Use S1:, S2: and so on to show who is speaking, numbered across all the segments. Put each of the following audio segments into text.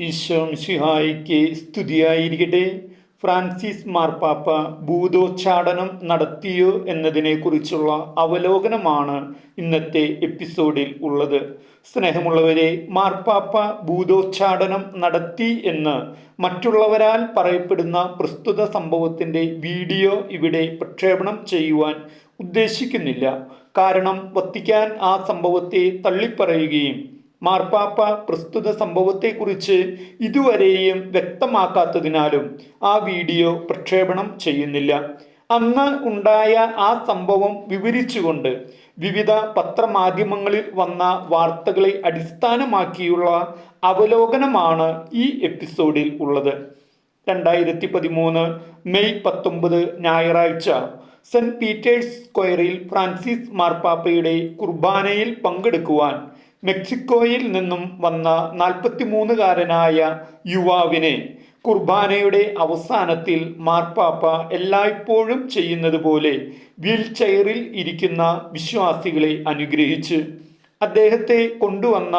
S1: ഈശോ മിശിഹായിക്ക് സ്തുതിയായിരിക്കട്ടെ. ഫ്രാൻസിസ് മാർപ്പാപ്പ ഭൂതോച്ചാടനം നടത്തിയോ എന്നതിനെക്കുറിച്ചുള്ള അവലോകനമാണ് ഇന്നത്തെ എപ്പിസോഡിൽ ഉള്ളത്. സ്നേഹമുള്ളവരെ മാർപ്പാപ്പ ഭൂതോച്ചാടനം നടത്തി എന്ന് മറ്റുള്ളവരാൽ പറയപ്പെടുന്ന പ്രസ്തുത സംഭവത്തിന്റെ വീഡിയോ ഇവിടെ പ്രക്ഷേപണം ചെയ്യുവാൻ ഉദ്ദേശിക്കുന്നില്ല. കാരണം വത്തിക്കാൻ ആ സംഭവത്തെ തള്ളിപ്പറയുകയും മാർപ്പാപ്പ പ്രസ്തുത സംഭവത്തെക്കുറിച്ച് ഇതുവരെയും വ്യക്തമാക്കാത്തതിനാലും ആ വീഡിയോ പ്രക്ഷേപണം ചെയ്യുന്നില്ല. അന്ന് ഉണ്ടായ ആ സംഭവം വിവരിച്ചുകൊണ്ട് വിവിധ പത്രമാധ്യമങ്ങളിൽ വന്ന വാർത്തകളെ അടിസ്ഥാനമാക്കിയുള്ള അവലോകനമാണ് ഈ എപ്പിസോഡിൽ ഉള്ളത്. രണ്ടായിരത്തി പതിമൂന്ന് മെയ് പത്തൊമ്പത് ഞായറാഴ്ച സെന്റ് പീറ്റേഴ്സ് സ്ക്വയറിൽ ഫ്രാൻസിസ് മാർപ്പാപ്പയുടെ കുർബാനയിൽ പങ്കെടുക്കുവാൻ മെക്സിക്കോയിൽ നിന്നും വന്ന നാൽപ്പത്തിമൂന്നുകാരനായ യുവാവിനെ കുർബാനയുടെ അവസാനത്തിൽ മാർപ്പാപ്പ എല്ലായ്പ്പോഴും ചെയ്യുന്നത് പോലെ വീൽ ചെയറിൽ ഇരിക്കുന്ന വിശ്വാസികളെ അനുഗ്രഹിച്ച് അദ്ദേഹത്തെ കൊണ്ടുവന്ന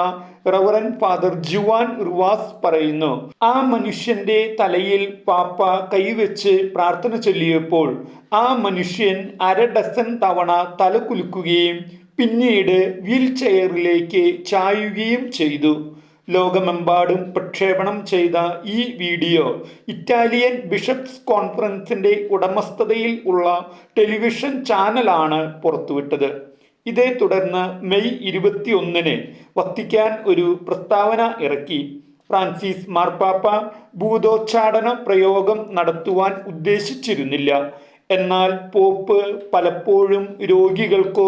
S1: റവറൻ ഫാദർ ജുവാൻ റുവാസ് പറയുന്നു ആ മനുഷ്യന്റെ തലയിൽ പാപ്പ കൈവച്ച് പ്രാർത്ഥന ചൊല്ലിയപ്പോൾ ആ മനുഷ്യൻ അര ഡസൻ തവണ തല കുലുക്കുകയും പിന്നീട് വീൽ ചെയറിലേക്ക് ചായുകയും ചെയ്തു. ലോകമെമ്പാടും പ്രക്ഷേപണം ചെയ്ത ഈ വീഡിയോ ഇറ്റാലിയൻ ബിഷപ്സ് കോൺഫറൻസിന്റെ ഉടമസ്ഥതയിൽ ഉള്ള ടെലിവിഷൻ ചാനലാണ് പുറത്തുവിട്ടത്. ഇതേ തുടർന്ന് മെയ് ഇരുപത്തിയൊന്നിന് വത്തിക്കാൻ ഒരു പ്രസ്താവന ഇറക്കി. ഫ്രാൻസിസ് മാർപ്പാപ്പ ഭൂതോച്ചാടന പ്രയോഗം നടത്തുവാൻ ഉദ്ദേശിച്ചിരുന്നില്ല. എന്നാൽ പോപ്പ് പലപ്പോഴും രോഗികൾക്കോ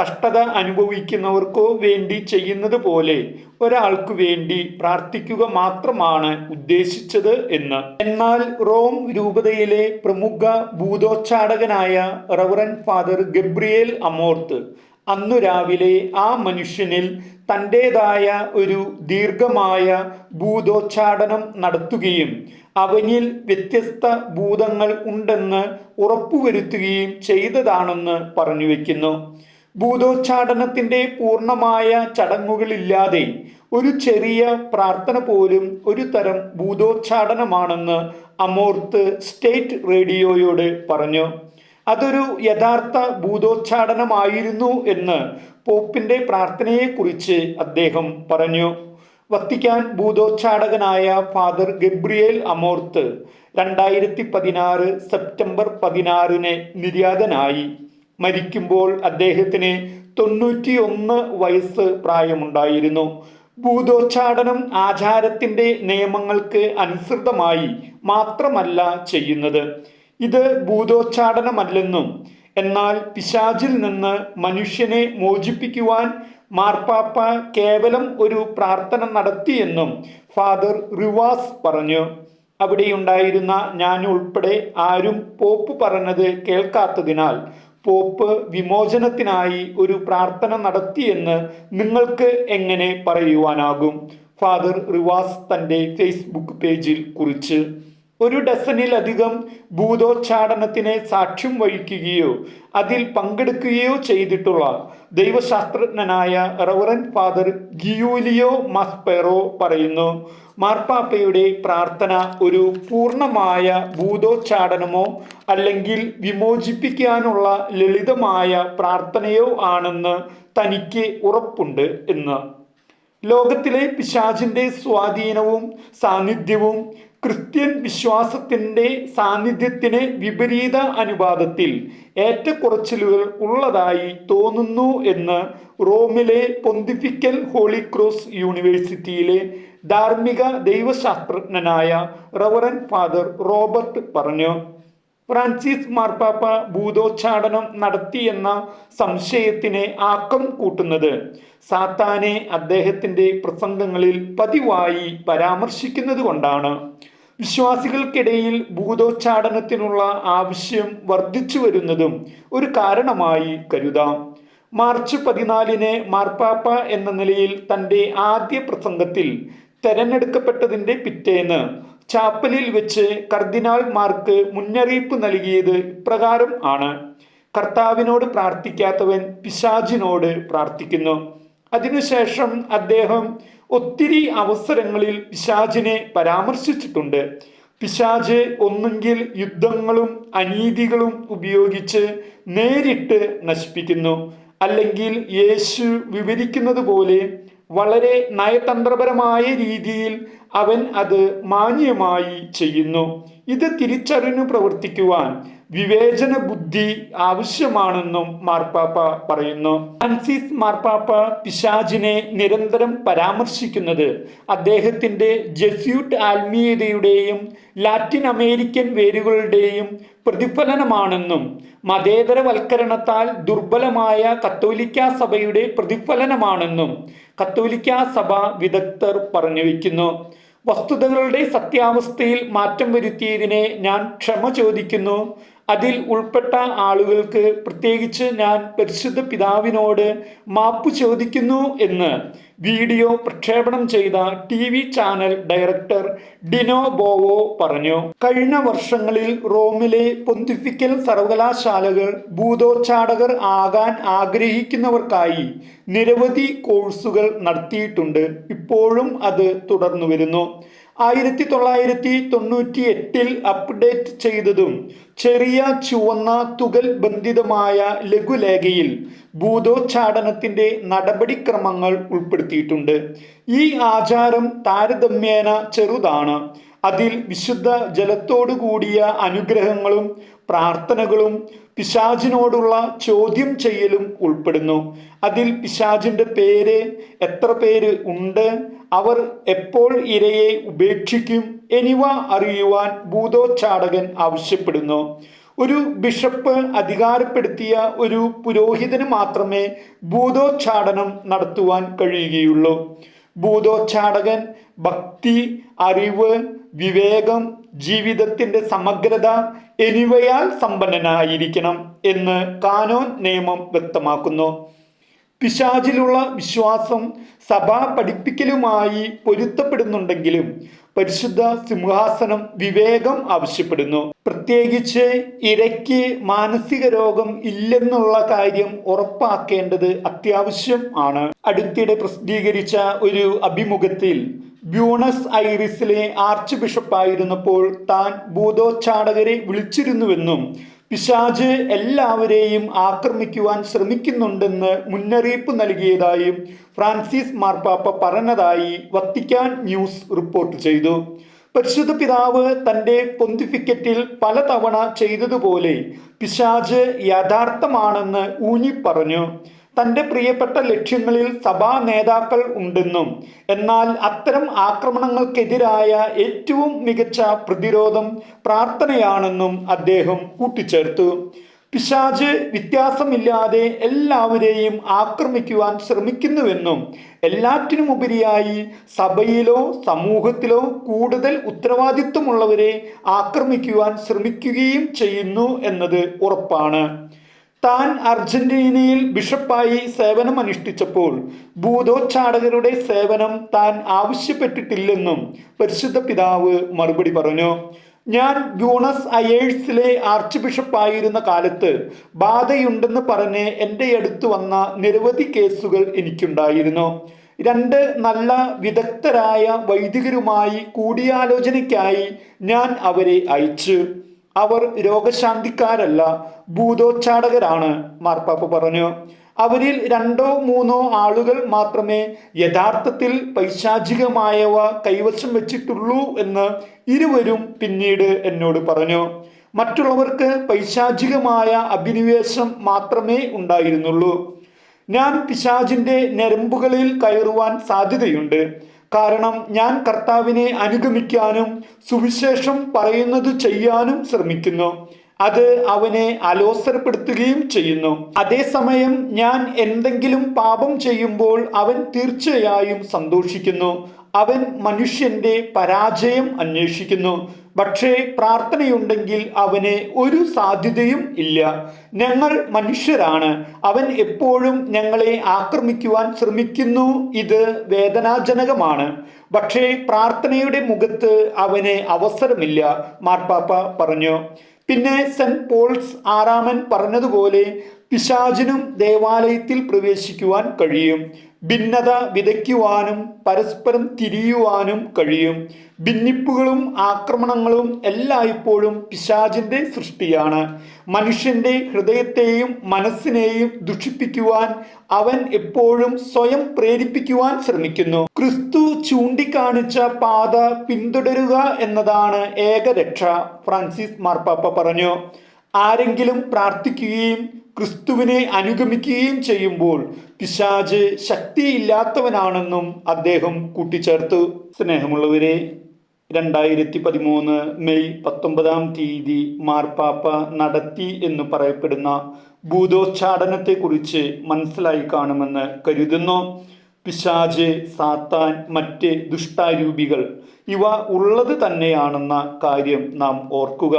S1: കഷ്ടത അനുഭവിക്കുന്നവർക്കോ വേണ്ടി ചെയ്യുന്നത് പോലെ ഒരാൾക്ക് വേണ്ടി പ്രാർത്ഥിക്കുക മാത്രമാണ് ഉദ്ദേശിച്ചത് എന്ന്. എന്നാൽ റോം രൂപതയിലെ പ്രമുഖ ഭൂതോച്ചാടകനായ റവറൻ ഫാദർ ഗബ്രിയേൽ അമോർത്ത് അന്നു രാവിലെ ആ മനുഷ്യനിൽ തന്റേതായ ഒരു ദീർഘമായ ഭൂതോച്ചാടനം നടത്തുകയും അവനിൽ വ്യത്യസ്ത ഭൂതങ്ങൾ ഉണ്ടെന്ന് ഉറപ്പുവരുത്തുകയും ചെയ്തതാണെന്ന് പറഞ്ഞു വയ്ക്കുന്നു ഭൂതോച്ചാടനത്തിന്റെ പൂർണമായ ചടങ്ങുകളില്ലാതെ ഒരു ചെറിയ പ്രാർത്ഥന പോലും ഒരു തരം ഭൂതോച്ചാടനമാണെന്ന് അമോർത്ത് സ്റ്റേറ്റ് റേഡിയോയോട് പറഞ്ഞു. അതൊരു യഥാർത്ഥ ഭൂതോച്ചാടനമായിരുന്നു എന്ന് പോപ്പിന്റെ പ്രാർത്ഥനയെക്കുറിച്ച് അദ്ദേഹം പറഞ്ഞു. വത്തിക്കാൻ ഭൂതോച്ചാടകനായ ഫാദർ ഗബ്രിയേൽ അമോർത്ത് രണ്ടായിരത്തി പതിനാറ് സെപ്റ്റംബർ പതിനാറിന് നിര്യാതനായി. മരിക്കുമ്പോൾ അദ്ദേഹത്തിന് തൊണ്ണൂറ്റിയൊന്ന് വയസ്സ് പ്രായമുണ്ടായിരുന്നു. ഭൂതോച്ചാടനം ആചാരത്തിന്റെ നിയമങ്ങൾക്ക് അനുസൃതമായി മാത്രമല്ല ചെയ്യുന്നത്. ഇത് ഭൂതോച്ചാടനമല്ലെന്നും എന്നാൽ പിശാചിൽ നിന്ന് മനുഷ്യനെ മോചിപ്പിക്കുവാൻ മാർപ്പാപ്പ കേവലം ഒരു പ്രാർത്ഥന നടത്തിയെന്നും ഫാദർ റിവാസ് പറഞ്ഞു. അവിടെയുണ്ടായിരുന്ന ഞാൻ ഉൾപ്പെടെ ആരും പോപ്പ് പറഞ്ഞത് കേൾക്കാത്തതിനാൽ പോപ്പ് വിമോചനത്തിനായി ഒരു പ്രാർത്ഥന നടത്തിയെന്ന് നിങ്ങൾക്ക് എങ്ങനെ പറയുവാനാകും? ഫാദർ റിവാസ് തന്റെ ഫേസ്ബുക്ക് പേജിൽ കുറിച്ച്. ഒരു ഡസനിലധികം ഭൂതോച്ചാടനത്തിന് സാക്ഷ്യം വഹിക്കുകയോ അതിൽ പങ്കെടുക്കുകയോ ചെയ്തിട്ടുള്ള ദൈവശാസ്ത്രജ്ഞനായ റവറൻ ഫാദർ ഗിയൂലിയോ മസ്പെറോ പറയുന്നു മാർപ്പാപ്പയുടെ പ്രാർത്ഥന ഒരു പൂർണമായ ഭൂതോച്ചാടനമോ അല്ലെങ്കിൽ വിമോചിപ്പിക്കാനുള്ള ലളിതമായ പ്രാർത്ഥനയോ ആണെന്ന് തനിക്ക് ഉറപ്പുണ്ട് എന്ന്. ലോകത്തിലെ പിശാചിന്റെ സ്വാധീനവും സാന്നിധ്യവും ക്രിസ്ത്യൻ വിശ്വാസത്തിന്റെ സാന്നിധ്യത്തിന് വിപരീത അനുപാതത്തിൽ ഏറ്റക്കുറച്ചിലുകൾ ഉള്ളതായി തോന്നുന്നു എന്ന് റോമിലെ പൊന്തിഫിക്കൽ ഹോളി ക്രോസ് യൂണിവേഴ്സിറ്റിയിലെ ധാർമ്മിക ദൈവശാസ്ത്രജ്ഞനായ റവറൻ ഫാദർ റോബർട്ട് പറഞ്ഞു. ഫ്രാൻസിസ് മാർപ്പാപ്പ ഭൂതോച്ചാടനം നടത്തിയെന്ന സംശയത്തിന് ആക്കം കൂട്ടുന്നത്. സാത്താനെ അദ്ദേഹത്തിന്റെ പ്രസംഗങ്ങളിൽ പതിവായി പരാമർശിക്കുന്നത് കൊണ്ടാണ്. വിശ്വാസികൾക്കിടയിൽ ഭൂതോച്ചാടനത്തിനുള്ള ആവശ്യം വർദ്ധിച്ചു വരുന്നതും ഒരു കാരണമായി കരുതാം. മാർച്ച് പതിനാലിന് മാർപ്പാപ്പ എന്ന നിലയിൽ തന്റെ ആദ്യ പ്രസംഗത്തിൽ തെരഞ്ഞെടുക്കപ്പെട്ടതിന്റെ പിറ്റേന്ന് ചാപ്പലിൽ വെച്ച് കർദിനാൾമാർക്ക് മുന്നറിയിപ്പ് നൽകിയത് ഇപ്രകാരം ആണ്. കർത്താവിനോട് പ്രാർത്ഥിക്കാത്തവൻ പിശാചിനോട് പ്രാർത്ഥിക്കുന്നു. അതിനുശേഷം അദ്ദേഹം ഒത്തിരി അവസരങ്ങളിൽ പിശാചിനെ പരാമർശിച്ചിട്ടുണ്ട്. പിശാജ് ഒന്നുകിൽ യുദ്ധങ്ങളും അനീതികളും ഉപയോഗിച്ച് നേരിട്ട് നശിപ്പിക്കുന്നു. അല്ലെങ്കിൽ യേശു വിവരിക്കുന്നത് പോലെ വളരെ നയതന്ത്രപരമായ രീതിയിൽ അവൻ അത് മാന്യമായി ചെയ്യുന്നു. ഇത് തിരിച്ചറിഞ്ഞു പ്രവർത്തിക്കുവാൻ വിവേചന ബുദ്ധി ആവശ്യമാണെന്നും മാർപ്പാപ്പ പറയുന്നു. ഫ്രാൻസിസ് മാർപ്പാപ്പ പിശാജിനെ നിരന്തരം പരാമർശിക്കുന്നത് അദ്ദേഹത്തിന്റെ ജെസ്യൂട്ട് ആത്മീയതയുടെയും ലാറ്റിൻ അമേരിക്കൻ വേരുകളുടെയും പ്രതിഫലനമാണെന്നും മതേതരവൽക്കരണത്താൽ ദുർബലമായ കത്തോലിക്ക സഭയുടെ പ്രതിഫലനമാണെന്നും കത്തോലിക്ക സഭ വിദഗ്ധർ പറഞ്ഞു വയ്ക്കുന്നു. വസ്തുതകളുടെ സത്യാവസ്ഥയിൽ മാറ്റം വരുത്തിയതിനെ ഞാൻ ക്ഷമ ചോദിക്കുന്നു. അതിൽ ഉൾപ്പെട്ട ആളുകൾക്ക് പ്രത്യേകിച്ച് ഞാൻ പരിശുദ്ധ പിതാവിനോട് മാപ്പ് ചോദിക്കുന്നു എന്ന് വീഡിയോ പ്രക്ഷേപണം ചെയ്ത T V channel director Dino Bovo പറഞ്ഞു. കഴിഞ്ഞ വർഷങ്ങളിൽ റോമിലെ പൊന്തിഫിക്കൽ സർവകലാശാലകൾ ഭൂതോച്ചാടകർ ആകാൻ ആഗ്രഹിക്കുന്നവർക്കായി നിരവധി കോഴ്സുകൾ നടത്തിയിട്ടുണ്ട്. ഇപ്പോഴും അത് തുടർന്നു വരുന്നു ആയിരത്തി തൊള്ളായിരത്തി തൊണ്ണൂറ്റി എട്ടിൽ അപ്ഡേറ്റ് ചെയ്തതും ചെറിയ ചുവന്ന തുകൽ ബന്ധിതമായ ലഘുലേഖയിൽ ഭൂതോച്ചാടനത്തിന്റെ നടപടിക്രമങ്ങൾ ഉൾപ്പെടുത്തിയിട്ടുണ്ട്. ഈ ആചാരം താരതമ്യേന ചെറുതാണ്. അതിൽ വിശുദ്ധ ജലത്തോടു കൂടിയ അനുഗ്രഹങ്ങളും പ്രാർത്ഥനകളും പിശാചിനോടുള്ള ചോദ്യം ചെയ്യലും ഉൾപ്പെടുന്നു. അതിൽ പിശാചിന്റെ പേര് എത്ര പേര് ഉണ്ട് അവർ എപ്പോൾ ഇരയെ ഉപേക്ഷിക്കും എന്നിവ അറിയുവാൻ ഭൂതോച്ചാടകൻ ആവശ്യപ്പെടുന്നു. ഒരു ബിഷപ്പ് അധികാരപ്പെടുത്തിയ ഒരു പുരോഹിതന് മാത്രമേ ഭൂതോച്ചാടനം നടത്തുവാൻ കഴിയുകയുള്ളൂ. ഭൂതോച്ചാടകൻ ഭക്തി അറിവ് വിവേകം ജീവിതത്തിന്റെ സമഗ്രത എന്നിവയാൽ സമ്പന്നനായിരിക്കണം എന്ന് കാനോൻ നിയമം വ്യക്തമാക്കുന്നു. പിശാചിലുള്ള വിശ്വാസം സഭാ പഠിപ്പിക്കലുമായി പൊരുത്തപ്പെടുന്നുണ്ടെങ്കിലും പരിശുദ്ധ സിംഹാസനം വിവേകം ആവശ്യപ്പെടുന്നു. പ്രത്യേകിച്ച് ഇരയ്ക്ക് മാനസിക രോഗം ഇല്ലെന്നുള്ള കാര്യം ഉറപ്പാക്കേണ്ടത് അത്യാവശ്യം ആണ്. അടുത്തിടെ പ്രസിദ്ധീകരിച്ച ഒരു അഭിമുഖത്തിൽ ബ്യൂണസ് ഐറിസിലെ ആർച്ച് ബിഷപ്പായിരുന്നപ്പോൾ താൻ ഭൂതോച്ചാടകരെ വിളിച്ചിരുന്നുവെന്നും പിശാജ് എല്ലാവരെയും ആക്രമിക്കുവാൻ ശ്രമിക്കുന്നുണ്ടെന്ന് മുന്നറിയിപ്പ് നൽകിയതായും ഫ്രാൻസിസ് മാർപ്പാപ്പ പറഞ്ഞതായി വത്തിക്കാൻ ന്യൂസ് റിപ്പോർട്ട് ചെയ്തു. പരിശുദ്ധ പിതാവ് തന്റെ പൊന്തിഫിക്കറ്റിൽ പലതവണ ചെയ്തതുപോലെ പിശാജ് യഥാർത്ഥമാണെന്ന് ഊന്നി പറഞ്ഞു തന്റെ പ്രിയപ്പെട്ട ലക്ഷ്യങ്ങളിൽ സഭാ നേതാക്കൾ ഉണ്ടെന്നും എന്നാൽ അത്തരം ആക്രമണങ്ങൾക്കെതിരായ ഏറ്റവും മികച്ച പ്രതിരോധം പ്രാർത്ഥനയാണെന്നും അദ്ദേഹം കൂട്ടിച്ചേർത്തു. പിശാജ് വ്യത്യാസമില്ലാതെ എല്ലാവരെയും ആക്രമിക്കുവാൻ ശ്രമിക്കുന്നുവെന്നും എല്ലാറ്റിനുമുപരിയായി സഭയിലോ സമൂഹത്തിലോ കൂടുതൽ ഉത്തരവാദിത്വമുള്ളവരെ ആക്രമിക്കുവാൻ ശ്രമിക്കുകയും ചെയ്യുന്നു എന്നത് ഉറപ്പാണ്. താൻ അർജന്റീനയിൽ ബിഷപ്പായി സേവനം അനുഷ്ഠിച്ചപ്പോൾ ഭൂതോച്ചാടകരുടെ സേവനം താൻ ആവശ്യപ്പെട്ടിട്ടില്ലെന്നും പരിശുദ്ധ പിതാവ് മറുപടി പറഞ്ഞു. ഞാൻ ബ്യൂണസ് അയേഴ്സിലെ ആർച്ച് ബിഷപ്പായിരുന്ന കാലത്ത് ബാധയുണ്ടെന്ന് പറഞ്ഞ് എന്റെ അടുത്ത് വന്ന നിരവധി കേസുകൾ എനിക്കുണ്ടായിരുന്നു. രണ്ട് നല്ല വിദഗ്ധരായ വൈദികരുമായി കൂടിയാലോചനയ്ക്കായി ഞാൻ അവരെ അയച്ചു. അവർ രോഗശാന്തിക്കാരല്ല ഭൂതോച്ചാടകരാണ് മാർപ്പാപ്പ പറഞ്ഞു. അവരിൽ രണ്ടോ മൂന്നോ ആളുകൾ മാത്രമേ യഥാർത്ഥത്തിൽ പൈശാചികമായവ കൈവശം വെച്ചിട്ടുള്ളൂ എന്ന് ഇരുവരും പിന്നീട് എന്നോട് പറഞ്ഞു. മറ്റുള്ളവർക്ക് പൈശാചികമായ അഭിനിവേശം മാത്രമേ ഉണ്ടായിരുന്നുള്ളൂ. ഞാൻ പിശാചിന്റെ നരമ്പുകളിൽ കയറുവാൻ സാധ്യതയുണ്ട്. കാരണം ഞാൻ കർത്താവിനെ അനുഗമിക്കാനും സുവിശേഷം പറയുന്നത് ചെയ്യാനും ശ്രമിക്കുന്നു. അത് അവനെ അലോസരപ്പെടുത്തുകയും ചെയ്യുന്നു. അതേസമയം ഞാൻ എന്തെങ്കിലും പാപം ചെയ്യുമ്പോൾ അവൻ തീർച്ചയായും സന്തോഷിക്കുന്നു. അവൻ മനുഷ്യന്റെ പരാജയം അന്വേഷിക്കുന്നു. പക്ഷേ പ്രാർത്ഥനയുണ്ടെങ്കിൽ അവന് ഒരു സാധ്യതയും ഇല്ല. ഞങ്ങൾ മനുഷ്യരാണ്. അവൻ എപ്പോഴും ഞങ്ങളെ ആക്രമിക്കുവാൻ ശ്രമിക്കുന്നു. ഇത് വേദനാജനകമാണ്. പക്ഷേ പ്രാർത്ഥനയുടെ മുഖത്ത് അവന് അവസരമില്ല മാർപ്പാപ്പ പറഞ്ഞു. പിന്നെ സെന്റ് പോൾസ് ആറാമൻ പറഞ്ഞതുപോലെ പിശാചിനും ദേവാലയത്തിൽ പ്രവേശിക്കുവാൻ കഴിയും. ഭിന്നത വിതയ്ക്കുവാനും പരസ്പരം തിരിയുവാനും കഴിയും. ഭിന്നിപ്പുകളും ആക്രമണങ്ങളും എല്ലായ്പ്പോഴും പിശാചിന്റെ സൃഷ്ടിയാണ്. മനുഷ്യന്റെ ഹൃദയത്തെയും മനസ്സിനെയും ദുഷിപ്പിക്കുവാൻ അവൻ എപ്പോഴും സ്വയം പ്രേരിപ്പിക്കുവാൻ ശ്രമിക്കുന്നു. ക്രിസ്തു ചൂണ്ടിക്കാണിച്ച പാത പിന്തുടരുക എന്നതാണ് ഏകരക്ഷ ഫ്രാൻസിസ് മാർപ്പാപ്പ പറഞ്ഞു. ആരെങ്കിലും പ്രാർത്ഥിക്കുകയും ക്രിസ്തുവിനെ അനുഗമിക്കുകയും ചെയ്യുമ്പോൾ പിശാജ് ശക്തിയില്ലാത്തവനാണെന്നും അദ്ദേഹം കൂട്ടിച്ചേർത്തു. സ്നേഹമുള്ളവരെ രണ്ടായിരത്തി പതിമൂന്ന് മെയ് പത്തൊമ്പതാം തീയതി മാർപ്പാപ്പ നടത്തി എന്ന് പറയപ്പെടുന്ന ഭൂതോച്ചാടനത്തെക്കുറിച്ച് മനസ്സിലായി കാണുമെന്ന് കരുതുന്നു. പിശാജ് സാത്താൻ മറ്റ് ദുഷ്ടാരൂപികൾ ഇവ ഉള്ളത് തന്നെയാണെന്ന കാര്യം നാം ഓർക്കുക.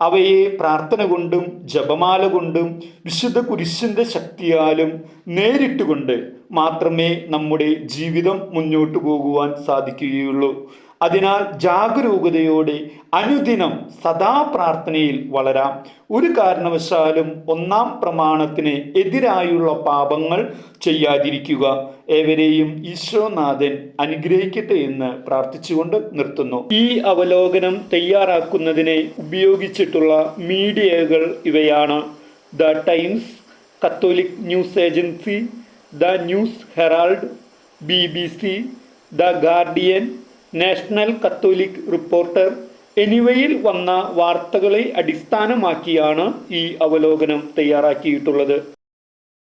S1: അവയെ പ്രാർത്ഥന കൊണ്ടും ജപമാല കൊണ്ടും വിശുദ്ധ കുരിശിന്റെ ശക്തിയാലും നേരിട്ടുകൊണ്ട് മാത്രമേ നമ്മുടെ ജീവിതം മുന്നോട്ട് പോകുവാൻ സാധിക്കുകയുള്ളൂ. അതിനാൽ ജാഗരൂകതയോടെ അനുദിനം സദാ പ്രാർത്ഥനയിൽ വളരാം. ഒരു കാരണവശാലും ഒന്നാം പ്രമാണത്തിന് എതിരായുള്ള പാപങ്ങൾ ചെയ്യാതിരിക്കുക. ഏവരെയും ഈശോനാഥൻ അനുഗ്രഹിക്കട്ടെ എന്ന് പ്രാർത്ഥിച്ചുകൊണ്ട് നിർത്തുന്നു. ഈ അവലോകനം തയ്യാറാക്കുന്നതിന് ഉപയോഗിച്ചിട്ടുള്ള മീഡിയകൾ ഇവയാണ്. The Times Catholic News Agency the News Herald B B C the Guardian National Catholic Reporter. എന്നിവയിൽ വന്ന വാർത്തകളെ അടിസ്ഥാനമാക്കിയാണ് ഈ അവലോകനം തയ്യാറാക്കിയിട്ടുള്ളത്.